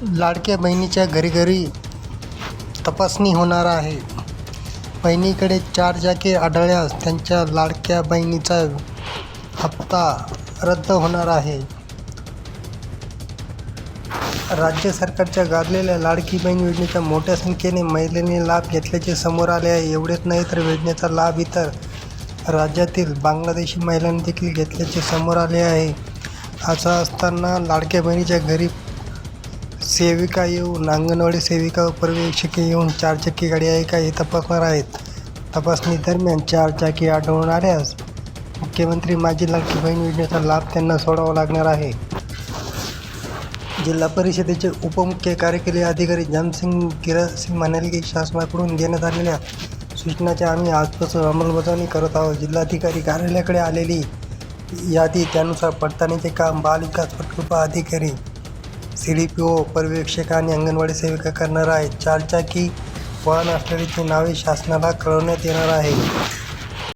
लाडक्या बहिणीच्या घरी घरी तपासणी होणार आहे. बहिणीकडे चार चाकी आढळल्यास त्यांच्या लाडक्या बहिणीचा हप्ता रद्द होणार आहे. राज्य सरकारच्या गाजलेल्या लाडकी बहीण योजनेचा मोठ्या संख्येने महिलांनी लाभ घेतल्याचे समोर आले आहे. एवढेच नाही तर योजनेचा लाभ इतर राज्यातील बांगलादेशी महिलांनी देखील घेतल्याचे समोर आले आहे. असं असताना लाडक्या बहिणीच्या घरी सेविका येऊन अंगणवाडी सेविका व पर्यवेक्षके येऊन चारचाकी गाडी आहे का हे तपासणार आहेत. तपासणी दरम्यान चारचाकी आढळणाऱ्यास मुख्यमंत्री माझी लाडकी बहीण योजनेचा लाभ त्यांना सोडावा लागणार आहे. जिल्हा परिषदेचे उपमुख्य कार्यकारी अधिकारी जामसिंग गिरासिंग म्हणाले की शासनाकडून देण्यात आलेल्या सूचनाची आम्ही आजपासून अंमलबजावणी करत आहोत. जिल्हाधिकारी कार्यालयाकडे आलेली यादी त्यानुसार पडताळणीचे काम बालविकास प्रकल्प अधिकारी सी डी पी ओ पर्यवेक्षक आणि अंगणवाडी सेविका करणार आहेत. चारचाकी वाहन असलेल्यांची नावे शासनाला कळवण्यात येणार आहे.